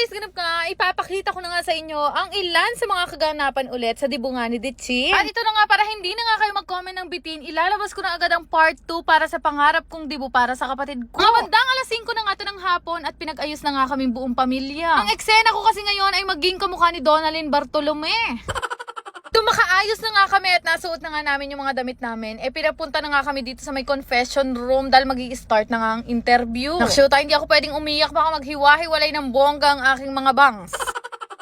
guys, ganap ka, ipapakita ko na nga sa inyo ang ilan sa mga kaganapan ulit sa dibungan ni Ditchi. At ito na nga, para hindi na nga kayo mag-comment ng bitin, ilalabas ko na agad ang part 2 para sa pangarap kong dibu para sa kapatid ko. Mga bandang alas 5 na nga to ng hapon at pinag-ayos na nga kaming buong pamilya. Ang eksena ko kasi ngayon ay maging kamukha ni Donalyn Bartolome. Tumakaayos na nga kami at nasuot na nga namin yung mga damit namin. Eh, pinapunta na nga kami dito sa may confession room dahil magi start na nga ang interview. Nakshuta, hindi ako pwedeng umiyak. Baka maghiwa-hiwalay ng bongga ang aking mga bangs.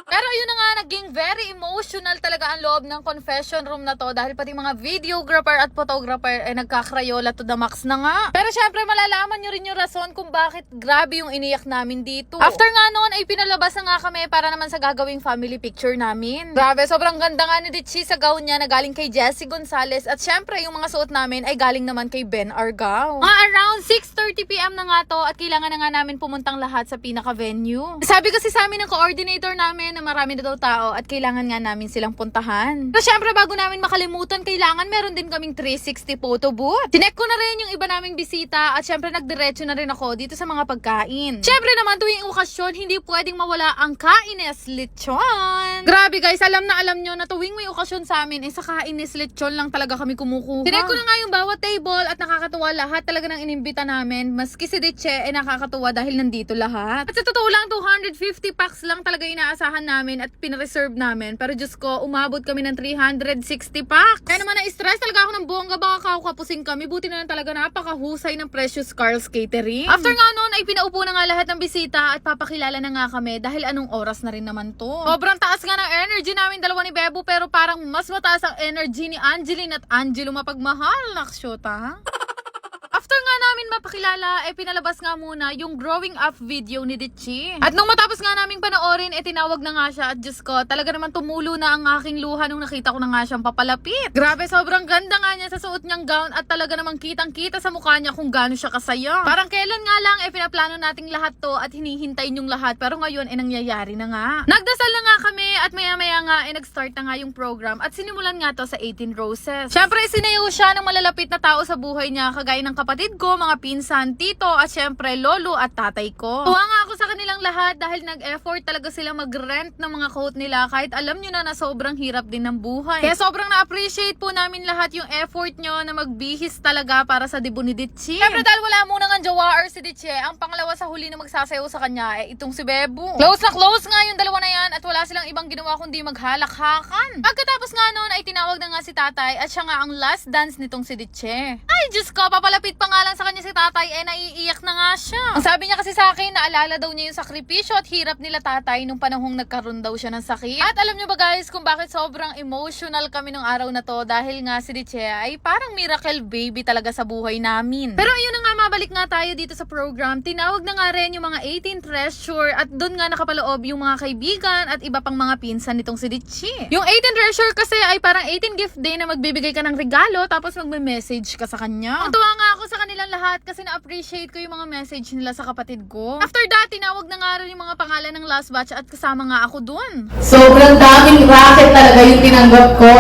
Pero ayun na nga, naging very emotional talaga ang loob ng confession room na to dahil pati mga videographer at photographer ay nagkakrayola to the max na nga. Pero syempre malalaman nyo rin yung rason kung bakit grabe yung iniyak namin dito. After nga noon ay pinalabas na nga kami para naman sa gagawing family picture namin. Grabe, sobrang ganda nga ni Ditchy sa gown niya na galing kay Jessie Gonzalez at syempre yung mga suot namin ay galing naman kay Ben Argao. Mga around 6.30pm na nga to at kailangan na nga namin pumuntang lahat sa pinaka-venue. Sabi kasi sa amin ng coordinator namin na marami na daw tao at kailangan nga namin silang puntahan. Pero syempre bago namin makalimutan, kailangan meron din kaming 360 photo booth. Tinek ko na rin yung iba naming bisita at syempre nagdiretso na rin ako dito sa mga pagkain. Syempre naman tuwing okasyon, hindi pwedeng mawala ang kaines lechon. Grabe guys, alam na alam nyo na tuwing may okasyon sa amin, eh sa kaines lechon lang talaga kami kumukuha. Tinek ko na nga yung bawat table at nakakatuwa lahat talaga ng inimbita namin. Maski si Deche, eh nakakatuwa dahil nandito lahat. At sa totoo lang, 250 packs lang talaga inaasahan namin at pinareserve namin. Pero Diyos ko, umabot kami ng 360 packs. Kaya naman na-stress talaga ako ng bongga, baka kakapusing kami. Buti na lang talaga napakahusay ng Precious Carl's Catering. After nga nun, ay pinaupo na nga lahat ng bisita at papakilala na nga kami dahil anong oras na rin naman to. Sobrang taas nga ng energy namin dalawa ni Bebo pero parang mas mataas ang energy ni Angeline at Angelo mapagmahal. Naksyota. After nga namin mapakilala, eh pinalabas nga muna yung growing up video ni Ditchy. At nung matapos nga naming panoorin, eh tinawag na nga siya at Diyos ko, talaga naman tumulo na ang aking luha nung nakita ko na nga siyang papalapit. Grabe, sobrang ganda nga niya sa suot niyang gown at talaga namang kitang kita sa mukha niya kung gaano siya kasaya. Parang kailan nga lang, eh pinaplano nating lahat to at hinihintay yung lahat pero ngayon, eh nangyayari na nga. Nagdasal na nga kami at maya maya nga, eh nag-start na nga yung program at sinimulan nga to sa 18 Roses. Syempre, sinayo siya ng malalapit na tao sa buhay niya kagaya ng kapatid ko, mga pinsan, tito, at syempre lolo at tatay ko. Tuwa nga ako sa kanilang lahat dahil nag-effort talaga sila mag-rent ng mga coat nila kahit alam nyo na na sobrang hirap din ng buhay. Kaya sobrang na-appreciate po namin lahat yung effort nyo na magbihis talaga para sa dibu ni Ditchi. Syempre dahil wala muna nga jowa or si Ditchi, ang pangalawa sa huli na magsasayaw sa kanya ay itong si Bebo. Close na close nga yung dalawa na yan at wala silang ibang ginawa kundi maghalak-hakan. Pagkatapos nga noon ay tinawag na nga si tatay at siya nga ang last dance nitong si Ditche. Ay, Diyos ko, papalapit pa nga lang sa kanya si tatay, eh naiiyak na nga siya. Ang sabi niya kasi sa akin, naalala daw niya yung sakripisyo at hirap nila tatay nung panahong nagkaroon daw siya ng sakit. At alam niyo ba guys, kung bakit sobrang emotional kami nung araw na to dahil nga si Diche ay parang miracle baby talaga sa buhay namin. Pero ayun na nga, mabalik nga tayo dito sa program. Tinawag na nga rin yung mga 18 treasure at doon nga nakapaloob yung mga kaibigan at iba pang mga pinsan nitong si Diche. Yung 18 treasure kasi ay parang 18 gift day na magbibigay ka ng regalo tapos magme-message ka sa kanya. Ang tuwa nga ako sa kanilang lahat kasi na-appreciate ko yung mga message nila sa kapatid ko. After that, tinawag na nga rin yung mga pangalan ng last batch at kasama nga ako dun. Sobrang daming racket talaga yung tinanggap ko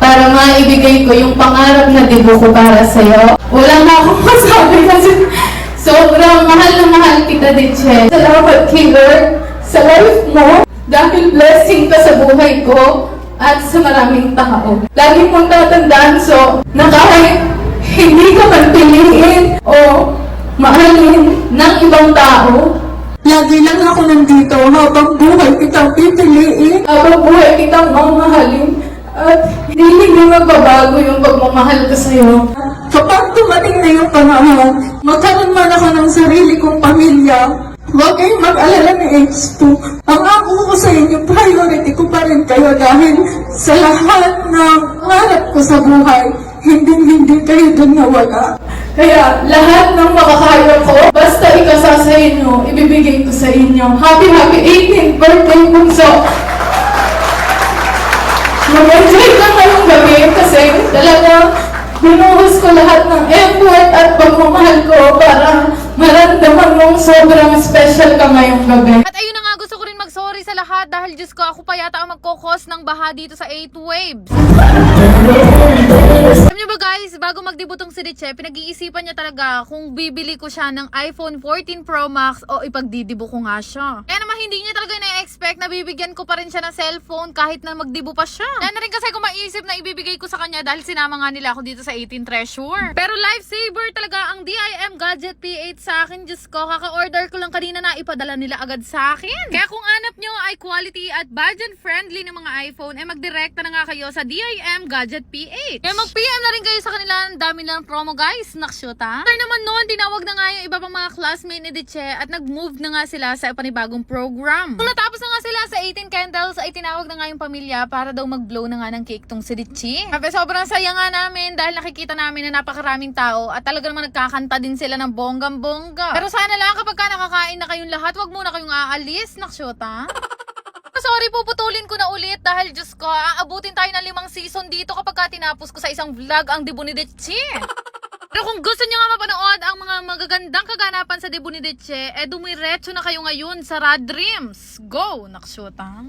para maibigay ko yung pangarap na dibo ko para sa'yo. Wala na akong masabi kasi sobrang mahal na mahal kita din, Che. Salamat kay Lord sa life mo dahil blessing ka sa buhay ko at sa maraming tao. Lagi mong tatandaan, so, na kahit hindi ka man piliin o mahalin ng ibang tao, Lagi lang ako nandito habang buhay kitang pipiliin. habang buhay kitang mamahalin at hindi na magbabago yung pagmamahal ko sa'yo. Kapag dumating na yung panahon, magkaroon man ako ng sarili kong pamilya, huwag kayong mag-alala ni H2. Ang ako ko sa inyo, priority ko pa rin kayo dahil sa lahat ng harap ko sa buhay, hindi hindi kayo dun nawala. Kaya lahat ng makakaya ko, basta ikasa sa inyo, ibibigay ko sa inyo. Happy, happy 18th birthday, Bunso! Mag-enjoy ka ngayong gabi kasi talaga binuhos ko lahat ng effort at pagmamahal ko para maramdaman mong sobrang special ka ngayong gabi. At ayun na nga, gusto ko rin sa lahat dahil Diyos ko, ako pa yata ang magkokos ng baha dito sa 8 waves. Alam niyo ba guys, bago magdebutong si Riche, pinag-iisipan niya talaga kung bibili ko siya ng iPhone 14 Pro Max o ipagdidibo ko nga siya. Kaya naman hindi niya talaga na-expect na bibigyan ko pa rin siya ng cellphone kahit na magdibo pa siya. Kaya na rin kasi kung maisip na ibibigay ko sa kanya dahil sinama nga nila ako dito sa 18 Treasure. Pero lifesaver talaga ang DIM Gadget P8 sa akin. Diyos ko, kaka-order ko lang kanina na ipadala nila agad sa akin. Kaya kung hanap nyo ay quality at budget friendly ng mga iPhone, eh magdirekta na nga kayo sa DIM Gadget P8. Kaya mag-PM na rin kayo sa kanila. Ang dami lang promo guys. Nakshot ha. After naman noon, tinawag na nga yung iba pang mga classmate ni Diche at nag-move na nga sila sa panibagong program. Nung natapos na nga sila sa 18 Candles, ay tinawag na nga yung pamilya para daw mag-blow na nga ng cake tong si Diche. Sabi, sobrang saya nga namin dahil nakikita namin na napakaraming tao at talaga naman nagkakanta din sila ng bonggam-bongga. Pero sana lang kapag ka nakakain na kayong lahat, wag muna kayong aalis. Nakshot Sorry, puputulin ko na ulit dahil Diyos ko, aabutin tayo ng limang season dito kapag ka tinapos ko sa isang vlog ang Debo ni Deche. Pero kung gusto nyo nga mapanood ang mga magagandang kaganapan sa Debo ni Deche, eh dumiretso na kayo ngayon sa Rad Dreams. Go! Naksyutang.